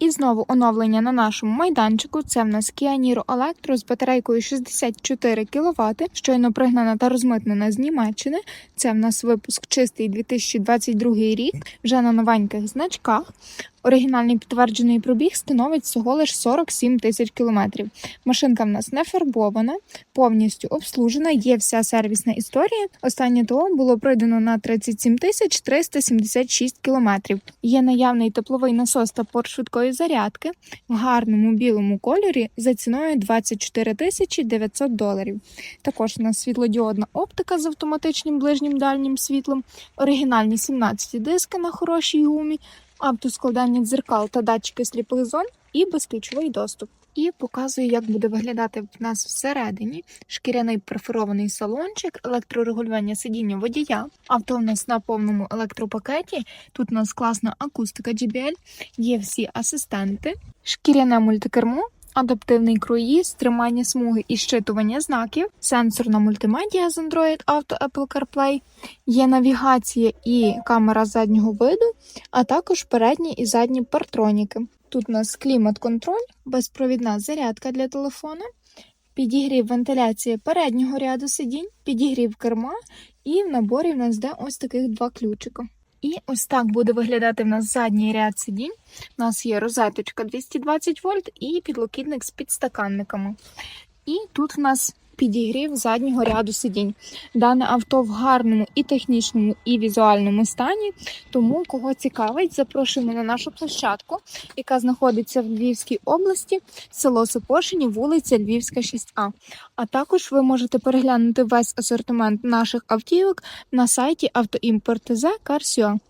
І знову оновлення на нашому майданчику. Це в нас Kia Electro з батарейкою 64 кВт, щойно пригнана та розмитнена з Німеччини. Це в нас випуск чистий 2022 рік, вже на новеньких значках. Оригінальний підтверджений пробіг становить всього лише 47 тисяч кілометрів. Машинка в нас не фарбована, повністю обслужена, є вся сервісна історія. Останнє ТО було пройдено на 37 тисяч 376 кілометрів. Є наявний тепловий насос та порт швидкої зарядки в гарному білому кольорі за ціною 24 тисячі 900 доларів. Також у нас світлодіодна оптика з автоматичним ближнім дальнім світлом, оригінальні 17 диски на хорошій гумі, автоскладання дзеркал та датчики сліпих зон і безключовий доступ. І показую, як буде виглядати в нас всередині шкіряний перфорований салончик, електрорегулювання сидіння водія. Авто в нас на повному електропакеті. Тут у нас класна акустика JBL, є всі асистенти, шкіряне мультикермо. Адаптивний круїз, тримання смуги і щитування знаків, сенсорна мультимедіа з Android Auto Apple CarPlay, є навігація і камера заднього виду, а також передні і задні партроніки. Тут у нас клімат-контроль, безпровідна зарядка для телефона, підігрів вентиляції переднього ряду сидінь, підігрів керма, і в наборі в нас йде ось таких два ключика. І ось так буде виглядати в нас задній ряд сидінь. У нас є розеточка 220 вольт і підлокітник з підстаканниками. І тут в нас підігрів заднього ряду сидінь. Дане авто в гарному і технічному, і візуальному стані. Тому, кого цікавить, запрошуємо на нашу площадку, яка знаходиться в Львівській області, село Сопошині, вулиця Львівська, 6А. А також ви можете переглянути весь асортимент наших автівок на сайті автоімпорт.з Карсіо.